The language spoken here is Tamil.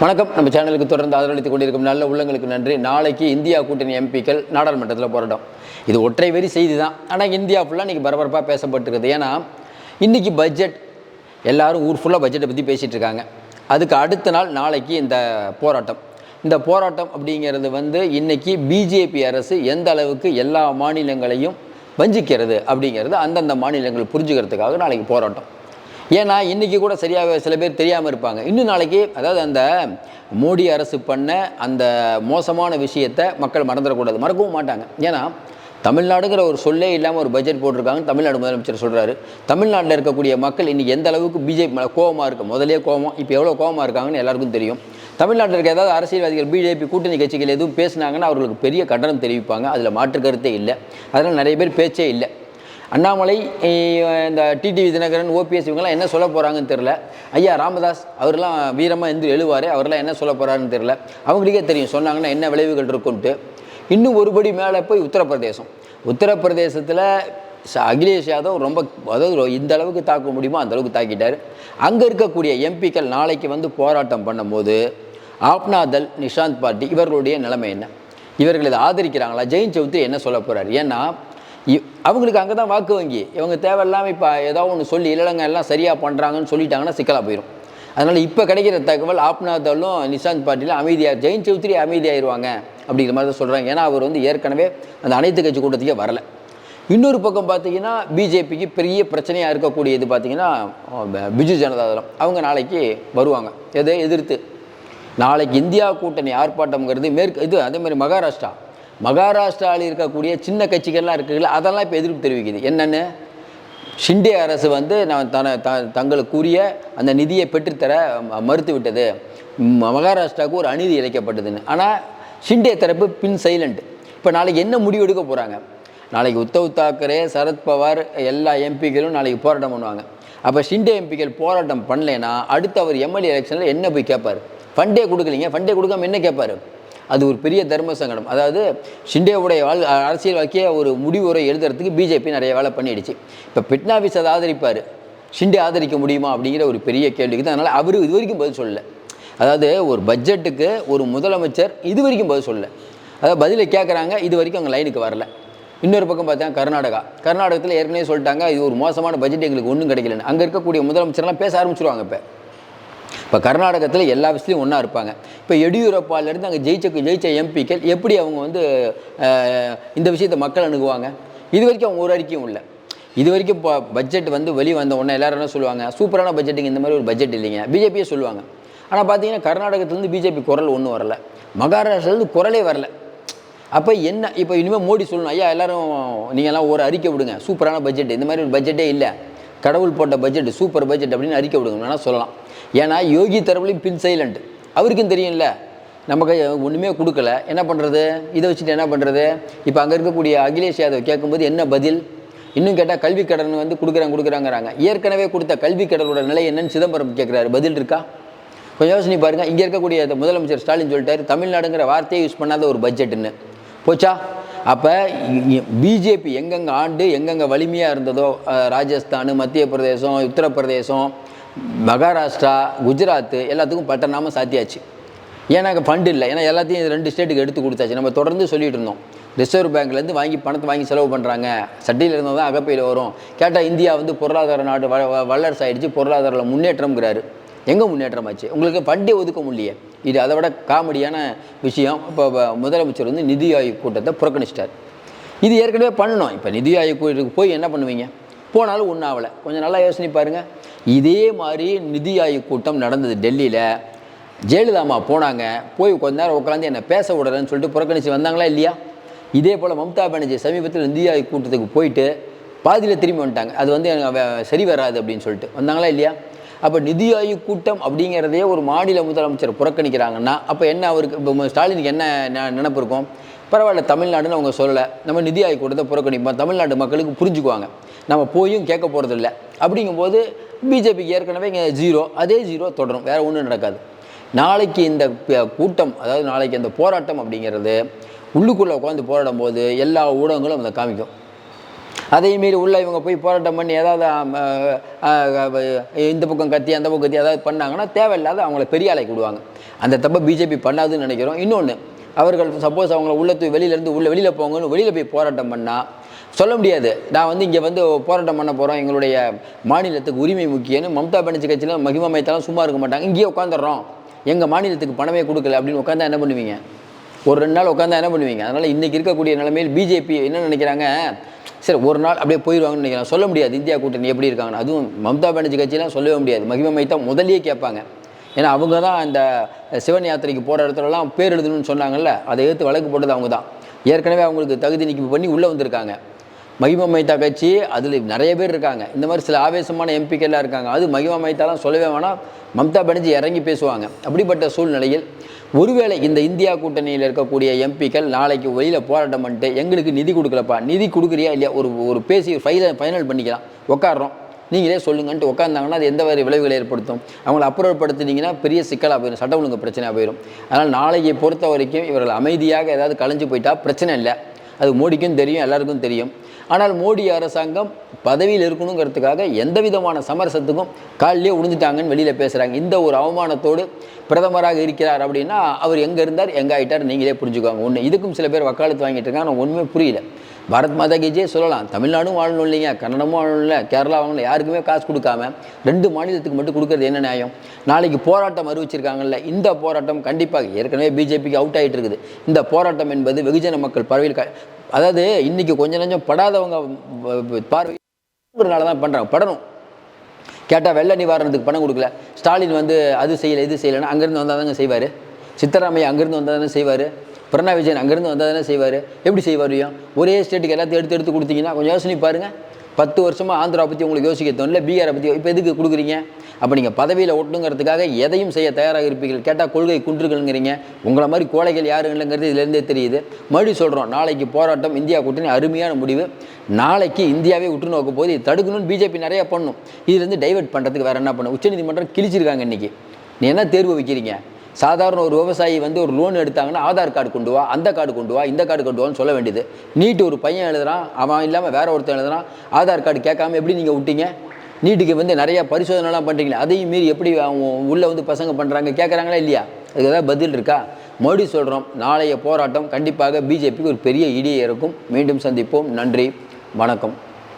வணக்கம். நம்ம சேனலுக்கு தொடர்ந்து ஆதரவளித்துக் கொண்டிருக்கும் நல்ல உள்ளங்களுக்கு நன்றி. நாளைக்கு இந்தியா கூட்டணி எம்பிக்கள் நாடாளுமன்றத்தில் போராட்டம். இது ஒற்றை வெறி செய்தி தான் ஆனால் இந்தியா ஃபுல்லாக இன்றைக்கி பரபரப்பாக பேசப்பட்டிருக்குது. ஏன்னா இன்றைக்கி பட்ஜெட் எல்லாரும் ஊர் ஃபுல்லாக பட்ஜெட்டை பற்றி பேசிகிட்டு இருக்காங்க. அதுக்கு அடுத்த நாள் நாளைக்கு இந்த போராட்டம். இந்த போராட்டம் அப்படிங்கிறது வந்து இன்றைக்கி பிஜேபி அரசு எந்த அளவுக்கு எல்லா மாநிலங்களையும் வஞ்சிக்கிறது அப்படிங்கிறது அந்தந்த மாநிலங்கள் புரிஞ்சுக்கிறதுக்காக நாளைக்கு போராட்டம். ஏன்னா இன்றைக்கி கூட சரியாக சில பேர் தெரியாமல் இருப்பாங்க. இன்னும் நாளைக்கு அதாவது அந்த மோடி அரசு பண்ண அந்த மோசமான விஷயத்தை மக்கள் மறந்துடக்கூடாது. மறக்கவும் மாட்டாங்க. ஏன்னா தமிழ்நாடுங்கிற ஒரு சொல்லே இல்லாமல் ஒரு பட்ஜெட் போட்டிருக்காங்க தமிழ்நாடு முதலமைச்சர் சொல்கிறாரு தமிழ்நாட்டில் இருக்கக்கூடிய மக்கள் இன்றைக்கி எந்த அளவுக்கு பிஜேபி மேலே கோவமாக இருக்குது முதலே கோவம் இப்போ எவ்வளோ கோவமாக இருக்காங்கன்னு எல்லாருக்கும் தெரியும். தமிழ்நாட்டில் இருக்க ஏதாவது அரசியல்வாதிகள் பிஜேபி கூட்டணி கட்சிகள் எதுவும் பேசுனாங்கன்னா அவர்களுக்கு பெரிய கண்டனம் தெரிவிப்பாங்க. அதில் மாற்று கருத்தே இல்லை. அதனால் நிறைய பேர் பேச்சே இல்லை. அண்ணாமலை இந்த டிடிவி தினகரன் ஓபிஎஸ் இவங்கெல்லாம் என்ன சொல்ல போகிறாங்கன்னு தெரில ஐயா ராமதாஸ் அவர்லாம் வீரமாக எந்திரி எழுவார் அவர்லாம் என்ன சொல்ல போகிறாருன்னு தெரில அவங்களுக்கே தெரியும் சொன்னாங்கன்னா என்ன விளைவுகள் இருக்குன்ட்டு. இன்னும் ஒருபடி மேலே போய் உத்தரப்பிரதேசம். உத்தரப்பிரதேசத்தில் அகிலேஷ் யாதவ் ரொம்ப அதாவது இந்த அளவுக்கு தாக்க முடியுமோ அந்த அளவுக்கு தாக்கிட்டார். அங்கே இருக்கக்கூடிய எம்பிக்கள் நாளைக்கு வந்து போராட்டம் பண்ணும்போது ஆப்னாதல் நிஷாந்த் பார்ட்டி இவர்களுடைய நிலைமை என்ன? இவர்கள் இதை ஆதரிக்கிறாங்களா? ஜெயின் சௌத்ரி என்ன சொல்ல போகிறார் ஏன்னா அவங்களுக்கு அங்கே தான் வாக்கு வங்கி. இவங்க தேவையில்லாமல் இப்போ ஏதோ ஒன்று சொல்லி இல்லைங்க எல்லாம் சரியாக பண்ணுறாங்கன்னு சொல்லிட்டாங்கன்னா சிக்கலாக போயிடும் அதனால் இப்போ கிடைக்கிற தகவல் ஆப்னாதாலும் நிஷாந்த் பார்ட்டியில் அமைதியாக ஜெயின் சௌத்ரி அமைதியாயிருவாங்க அப்படிங்கிற மாதிரி தான் சொல்கிறாங்க ஏன்னா அவர் வந்து ஏற்கனவே அந்த அனைத்து கட்சி கூட்டத்துக்கே வரல. இன்னொரு பக்கம் பார்த்தீங்கன்னா பிஜேபிக்கு பெரிய பிரச்சனையாக இருக்கக்கூடியது பார்த்தீங்கன்னா அஹ், பிஜு ஜனதாதளம் அவங்க நாளைக்கு வருவாங்க. எதை எதிர்த்து? நாளைக்கு இந்தியா கூட்டணி ஆர்ப்பாட்டம்ங்கிறது மேற்கு இது அதே மாதிரி மகாராஷ்டிரா. மகாராஷ்டிராவில் இருக்கக்கூடிய சின்ன கட்சிகள்லாம் இருக்குல்ல அதெல்லாம் இப்போ எதிர்ப்பு தெரிவிக்குது. என்னென்னு? ஷிண்டே அரசு வந்து நான் தன த தங்களுக்குரிய அந்த நிதியை பெற்றுத்தர மறுத்துவிட்டது மறுத்து விட்டது. ம- மகாராஷ்டிராவுக்கு ஒரு அநீதி இழைக்கப்பட்டதுன்னு. ஆனால் ஷிண்டே தரப்பு பின் சைலண்ட். இப்போ நாளைக்கு என்ன முடிவு எடுக்க போகிறாங்க நாளைக்கு உத்தவ் தாக்கரே சரத்பவார் எல்லா எம்பிக்களும் நாளைக்கு போராட்டம் பண்ணுவாங்க. அப்போ ஷிண்டே எம்பிக்கள் போராட்டம் பண்ணலைன்னா அடுத்து அவர் எம்எல்ஏ எலெக்ஷனில் என்ன போய் கேட்பார் ஃபண்டே கொடுக்கலீங்க. ஃபண்டே கொடுக்காம என்ன கேட்பார் அது ஒரு பெரிய தர்ம சங்கடம். அதாவது ஷிண்டேவுடைய வாழ் அரசியல் வாழ்க்கையை ஒரு முடிவுரை எழுதுறதுக்கு பிஜேபி நிறைய வேலை பண்ணிடுச்சு. இப்போ பிட்னாவிஸ் அதை ஆதரிப்பார். ஷிண்டே ஆதரிக்க முடியுமா அப்படிங்கிற ஒரு பெரிய கேள்விக்கு தான். அதனால் அவர் இது வரைக்கும் பதில் சொல்லலை. அதாவது ஒரு பட்ஜெட்டுக்கு ஒரு முதலமைச்சர் இது வரைக்கும் பதில் சொல்லலை. அதாவது பதிலை கேட்குறாங்க இது வரைக்கும் அவங்க லைனுக்கு வரல. இன்னொரு பக்கம் பார்த்தா கர்நாடகா. கர்நாடகத்தில் ஏற்கனவே சொல்லிட்டாங்க இது ஒரு மோசமான பட்ஜெட் எங்களுக்கு ஒன்றும் கிடைக்கலன்னு. அங்கே இருக்கக்கூடிய முதலமைச்சர்லாம் பேச ஆரம்பிச்சிருவாங்க இப்போ. இப்போ கர்நாடகத்தில் எல்லா விஷயத்துலையும் ஒன்றா இருப்பாங்க. இப்போ எடியூரப்பாலேருந்து அங்கே ஜெயிச்ச ஜெயிச்ச எம்பிக்கள் எப்படி அவங்க வந்து இந்த விஷயத்தை மக்கள் அணுகுவாங்க? இது வரைக்கும் அவங்க ஒரு அறிக்கையும் இல்லை. இது வரைக்கும் இப்போ பட்ஜெட் வந்து வெளியே வந்த உடனே எல்லாரும் என்ன சொல்லுவாங்க? சூப்பரான பட்ஜெட்டுங்க இந்த மாதிரி ஒரு பட்ஜெட் இல்லைங்க. பிஜேபியே சொல்லுவாங்க. ஆனால் பார்த்தீங்கன்னா கர்நாடகத்துலேருந்து பிஜேபி குரல் ஒன்றும் வரல. மகாராஷ்டிராலேருந்து குரலே வரல. அப்போ என்ன இப்போ இனிமேல் மோடி சொல்லணும் ஐயா எல்லாரும் நீங்கள்லாம் ஒரு அறிக்கை விடுங்க. சூப்பரான பட்ஜெட் இந்த மாதிரி ஒரு பட்ஜெட்டே இல்லை. கடவுள் போட்ட பட்ஜெட் சூப்பர் பட்ஜெட் அப்படின்னு அறிக்கை விடுங்க வேணால் சொல்லலாம். ஏன்னா யோகி தரப்புலையும் பின் சைலண்ட் அவருக்கும் தெரியும்ல நமக்கு ஒன்றுமே கொடுக்கல. என்ன பண்ணுறது இதை வச்சுட்டு என்ன பண்ணுறது இப்போ அங்கே இருக்கக்கூடிய அகிலேஷ் யாதவ் கேட்கும்போது என்ன பதில்? இன்னும் கேட்டால் கல்வி கடன் வந்து கொடுக்குறாங்க கொடுக்குறாங்கிறாங்க. ஏற்கனவே கொடுத்த கல்வி கடனோட நிலை என்னன்னு சிதம்பரம் கேட்குறாரு பதில் இருக்கா? கொஞ்சம் யோசனை பாருங்கள் இங்கே இருக்கக்கூடிய முதலமைச்சர் ஸ்டாலின் சொல்லிட்டாரு தமிழ்நாடுங்கிற வார்த்தையை யூஸ் பண்ணாத ஒரு பட்ஜெட்டுன்னு போச்சா? அப்போ பிஜேபி எங்கெங்கே ஆண்டு எங்கெங்கே வலிமையாக இருந்ததோ ராஜஸ்தான் மத்திய பிரதேசம் உத்தரப்பிரதேசம் மகாராஷ்டிரா குஜராத் எல்லாத்துக்கும் பட்டநாம சாத்தியாச்சு. ஏன்னா அங்கே ஃபண்டு இல்லை. ஏன்னா எல்லாத்தையும் இது ரெண்டு ஸ்டேட்டுக்கு எடுத்து கொடுத்தாச்சு. நம்ம தொடர்ந்து சொல்லிட்டு இருந்தோம். ரிசர்வ் பேங்க்லேருந்து வாங்கி பணத்தை வாங்கி செலவு பண்ணுறாங்க சட்டியில் இருந்தால் தான் அகப்பையில் வரும். கேட்டால் இந்தியா வந்து பொருளாதார நாடு வ வ- வல்லரசு ஆயிடுச்சு. பொருளாதார முன்னேற்றம்ங்கிறாரு. எங்கே முன்னேற்றம் ஆச்சு? உங்களுக்கு ஃபண்டே ஒதுக்க முடியலையே. இது அதை விட காமெடியான விஷயம். இப்போ வ- முதலமைச்சர் வந்து நிதி ஆயோக் கூட்டத்தை புறக்கணிச்சிட்டார். இது ஏற்கனவே பண்ணணும். இப்போ நிதி ஆயோக் கூட்டத்துக்கு போய் என்ன பண்ணுவீங்க? போனாலும் ஒன்றும் ஆகலை. கொஞ்சம் நல்லா யோசனை பாருங்கள் இதே மாதிரி நிதி ஆயோக் கூட்டம் நடந்தது டெல்லியில். ஜெயலலிதாமா போனாங்க. போய் கொஞ்ச நேரம் உட்காந்து என்னை பேச விடுறேன்னு சொல்லிட்டு புறக்கணித்து வந்தாங்களா இல்லையா? இதே போல் மம்தா பானர்ஜி சமீபத்தில் நிதி ஆயோக் கூட்டத்துக்கு போயிட்டு பாதியில் திரும்பி வந்துட்டாங்க. அது வந்து எனக்கு சரி வராது அப்படின்னு சொல்லிட்டு. வந்தாங்களா இல்லையா? அப்போ நிதி ஆயோக் கூட்டம் அப்படிங்கிறதையே ஒரு மாநில முதலமைச்சர் புறக்கணிக்கிறாங்கன்னா அப்போ என்ன அவருக்கு இப்போ ஸ்டாலினுக்கு என்ன நினப்பு நினைப்பு இருக்கும்? பரவாயில்ல தமிழ்நாடுன்னு அவங்க சொல்லலை. நம்ம நிதி ஆயோக் கூட்டத்தை புறக்கணிப்போம். தமிழ்நாட்டு மக்களுக்கு புரிஞ்சுக்குவாங்க. நம்ம போயும் கேட்க போகிறதில்ல அப்படிங்கும்போது பிஜேபிக்கு ஏற்கனவே இங்கே ஜீரோ அதே ஜீரோ தொடரும். வேறு ஒன்றும் நடக்காது. நாளைக்கு இந்த கூட்டம் அதாவது நாளைக்கு அந்த போராட்டம் அப்படிங்கிறது உள்ளுக்குள்ளே உட்காந்து போராடும் போது எல்லா ஊடகங்களும் அதை காமிக்கும். அதையும் மீறி உள்ளே இவங்க போய் போராட்டம் பண்ணி ஏதாவது இந்த பக்கம் கத்தி அந்த பக்கம் கத்தி ஏதாவது பண்ணாங்கன்னா தேவையில்லாத அவங்கள பெரிய ஆளை விடுவாங்க. அந்த தப்பை பிஜேபி பண்ணாதுன்னு நினைக்கிறோம். இன்னொன்று அவர்கள் சப்போஸ் அவங்கள உள்ள தூய் வெளியிலேருந்து உள்ள வெளியில் போங்கன்னு வெளியில் போய் போராட்டம் பண்ணால் சொல்ல முடியாது. நான் வந்து இங்கே வந்து போராட்டம் பண்ண போகிறோம் எங்களுடைய மாநிலத்துக்கு உரிமை முக்கியம்னு மம்தா பானர்ஜி கட்சியில் மகிமா மைத்தாலும் சும்மா இருக்க மாட்டாங்க. இங்கேயே உட்காந்துடுறோம் எங்கள் மாநிலத்துக்கு பணமே கொடுக்கல அப்படின்னு உட்காந்தா என்ன பண்ணுவீங்க? ஒரு ரெண்டு நாள் உட்காந்தா என்ன பண்ணுவீங்க? அதனால் இன்றைக்கி இருக்கக்கூடிய நிலைமையில் பிஜேபி என்ன நினைக்கிறாங்க? சரி ஒரு நாள் அப்படியே போயிடுவாங்கன்னு நினைக்கிறேன். சொல்ல முடியாது. இந்தியா கூட்டணி எப்படி இருக்காங்கன்னு. அதுவும் மம்தா பானர்ஜி கட்சியெலாம் சொல்லவே முடியாது. மகிமா மைத்தா முதலியே கேட்பாங்க. ஏன்னா அவங்க தான் அந்த சிவன் யாத்திரைக்கு போகிற இடத்துலலாம் பேர் எழுதணும்னு சொன்னாங்கல்ல அதை எடுத்து வழக்கு போட்டது அவங்க தான் ஏற்கனவே அவங்களுக்கு தகுதி நீக்கி பண்ணி உள்ளே வந்திருக்காங்க. மகிமா மைத்தா கட்சி அதில் நிறைய பேர் இருக்காங்க. இந்த மாதிரி சில ஆவேசமான எம்பிக்கள்லாம் இருக்காங்க. அது மகிமா மைத்தாலாம் சொல்லவே வேணாம். மம்தா பானர்ஜி இறங்கி பேசுவாங்க. அப்படிப்பட்ட சூழ்நிலையில் ஒருவேளை இந்த இந்தியா கூட்டணியில் இருக்கக்கூடிய எம்பிக்கள் நாளைக்கு வெளியில் போராட்டம் பண்ணிட்டு எங்களுக்கு நிதி கொடுக்கலப்பா நிதி கொடுக்குறியா இல்லையா? ஒரு ஒரு பேசி ஃபைனல் ஃபைனல் பண்ணிக்கலாம். உட்காடுறோம் நீங்களே சொல்லுங்கன்ட்டு உட்காந்தாங்கன்னா அது எந்த மாதிரி விளைவுகளை ஏற்படுத்தும்? அவங்களை அப்புறப்படுத்தினீங்கன்னா பெரிய சிக்கலாக போயிடும் சட்ட ஒழுங்கு பிரச்சனையாக போயிடும் அதனால் நாளைக்கு பொறுத்த வரைக்கும் இவர்கள் அமைதியாக ஏதாவது கலைஞ்சு போயிட்டா பிரச்சனை இல்லை. அது மோடிக்கும் தெரியும் எல்லாருக்கும் தெரியும். ஆனால் மோடி அரசாங்கம் பதவியில் இருக்கணுங்கிறதுக்காக எந்த விதமான சமரசத்துக்கும் காலிலே உணிஞ்சிட்டாங்கன்னு வெளியில் பேசுகிறாங்க இந்த ஒரு அவமானத்தோடு பிரதமராக இருக்கிறார் அப்படின்னா அவர் எங்கே இருந்தார் எங்கே ஆகிட்டார் நீங்களே புரிஞ்சுக்கோங்க. ஒன்று இதுக்கும் சில பேர் வக்காலத்து வாங்கிட்டு இருக்காங்க ஆனால் ஒன்றுமே புரியல. பாரத் மாதா கீஜே சொல்லலாம். தமிழ்நாடும் வாழணும் இல்லைங்க. கன்னடமும் வாழணும் இல்லை. கேரளா வாங்கணும் யாருக்குமே காசு கொடுக்காம ரெண்டு மாநிலத்துக்கு மட்டும் கொடுக்கறது என்ன நியாயம்? நாளைக்கு போராட்டம் அறிவிச்சிருக்காங்கல்ல. இந்த போராட்டம் கண்டிப்பாக ஏற்கனவே பிஜேபிக்கு அவுட் ஆகிட்டு இருக்குது இந்த போராட்டம் என்பது வெகுஜன மக்கள் பறவையில் க அதாவது இன்றைக்கி கொஞ்சம் நஞ்சம் படாதவங்க பார்வை பார்வைனால தான் பண்ணுறாங்க படணும். கேட்டால் வெள்ள நிவாரணத்துக்கு பணம் கொடுக்கல. ஸ்டாலின் வந்து அது செய்யலை இது செய்யலைன்னா அங்கேருந்து வந்தால் தாங்க செய்வார். சித்தராமையா அங்கேருந்து வந்தால் தானே செய்வார். பிரணா விஜயன் அங்கேருந்து வந்தால் தானே செய்வார்? எப்படி செய்வாரியும் ஒரே ஸ்டேட்டுக்கு எல்லாத்தையும் எடுத்து எடுத்து கொடுத்தீங்கன்னா கொஞ்சம் யோசனை பாருங்கள் பத்து வருஷமாக ஆந்திரா பற்றி உங்களுக்கு யோசிக்க தோணல பீகாரை பற்றி இப்போ எதுக்கு கொடுக்குறீங்க? அப்போ நீங்கள் பதவியில் ஒட்டுங்கிறதுக்காக எதையும் செய்ய தயாராக இருப்பீர்கள். கேட்டால் கொள்கை குன்றுகள்ங்கிறீங்க. உங்களை மாதிரி கோழைகள் யாரு இல்லைங்கிறது இதுலேருந்தே தெரியுது. மறுபடியும் சொல்கிறோம் நாளைக்கு போராட்டம் இந்தியா கூட்டணி அருமையான முடிவு. நாளைக்கு இந்தியாவே உற்று நோக்க போது இது தடுக்கணும்னு பிஜேபி நிறையா பண்ணும். இதுலேருந்து டைவர்ட் பண்ணுறதுக்கு வேறு என்ன பண்ணும்? உச்சநீதிமன்றம் கிழிச்சிருக்காங்க இன்றைக்கி நீ என்ன தேர்வு வைக்கிறீங்க? சாதாரண ஒரு விவசாயி வந்து ஒரு லோன் எடுத்தாங்கன்னா ஆதார் கார்டு கொண்டு வா அந்த கார்டு கொண்டு வா இந்த கார்டு கொண்டு வான்னு சொல்ல வேண்டியது. நீட்டு ஒரு பையன் எழுதுறான் அவன் இல்லாமல் வேற ஒருத்தன் எழுதுறான் ஆதார் கார்டு கேட்காம எப்படி நீங்கள் விட்டீங்க? நீட்டுக்கு வந்து நிறைய பரிசோதனைலாம் பண்ணுறீங்களே அதையும் மீறி எப்படி அவங்க உள்ளே வந்து பசங்க பண்ணுறாங்க கேட்குறாங்களா இல்லையா? அதுக்கு ஏதாவது பதில் இருக்கா? மறுபடியும் சொல்கிறோம் நாளைய போராட்டம் கண்டிப்பாக பிஜேபிக்கு ஒரு பெரிய இடியை இருக்கும். மீண்டும் சந்திப்போம். நன்றி வணக்கம்.